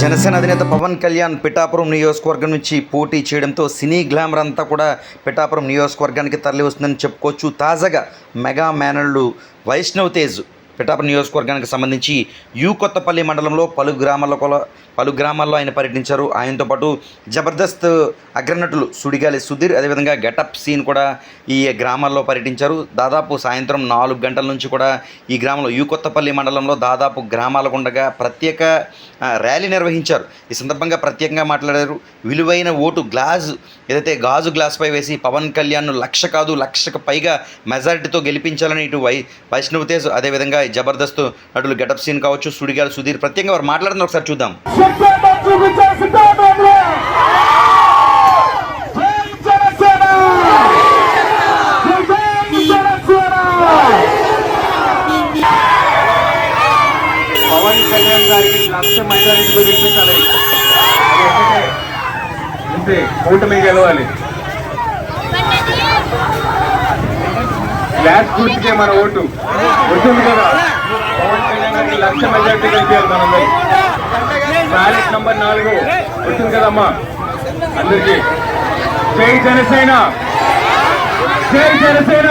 జనసేన అధినేత పవన్ కళ్యాణ్ పిఠాపురం నియోజకవర్గం నుంచి పోటీ చేయడంతో సినీ గ్లామర్ అంతా కూడా పిఠాపురం నియోజకవర్గానికి తరలి వస్తుందని చెప్పుకోవచ్చు తాజాగా మెగా మేనళ్ళు వైష్ణవ్ తేజ్. పిఠాపురం నియోజకవర్గానికి సంబంధించి యూ కొత్తపల్లి మండలంలో పలు గ్రామాల్లో పలు గ్రామాల్లో ఆయన పర్యటించారు. ఆయనతో పాటు జబర్దస్త్ అగ్రనటులు సుడిగాలి సుధీర్ అదేవిధంగా గెటప్ సీన్ కూడా ఈ గ్రామాల్లో పర్యటించారు. దాదాపు సాయంత్రం నాలుగు గంటల నుంచి కూడా ఈ గ్రామంలో యూ కొత్తపల్లి మండలంలో దాదాపు గ్రామాల గుండగా ప్రత్యేక ర్యాలీ నిర్వహించారు. ఈ సందర్భంగా ప్రత్యేకంగా మాట్లాడారు. విలువైన ఓటు గ్లాస్ ఏదైతే గాజు గ్లాస్పై వేసి పవన్ కళ్యాణ్ను లక్ష కాదు లక్షకు పైగా మెజారిటీతో గెలిపించాలని ఇటు వై వైష్ణవ్ తేజ్ అదేవిధంగా ఉంటాయి. జబర్దస్త్ నటులు గెటప్ సీన్ కావచ్చు సుడిగాలు సుధీర్. ప్రత్యేకంగా వారు మాట్లాడుతున్నారు ఒకసారి చూద్దాం. పవన్ కళ్యాణ్ గారికి లక్ష అంతే కూటమి గెలవాలి. గ్లాస్ గుర్తుకే మన ఓటు. వచ్చింది కదా? పవన్ కళ్యాణ్ లక్ష మెజార్టీ గెలిపారు మనందరి బ్యాలెట్ నంబర్ నాలుగు. వచ్చింది కదమ్మా? అందరికీ. జై జనసేన! జై జనసేన!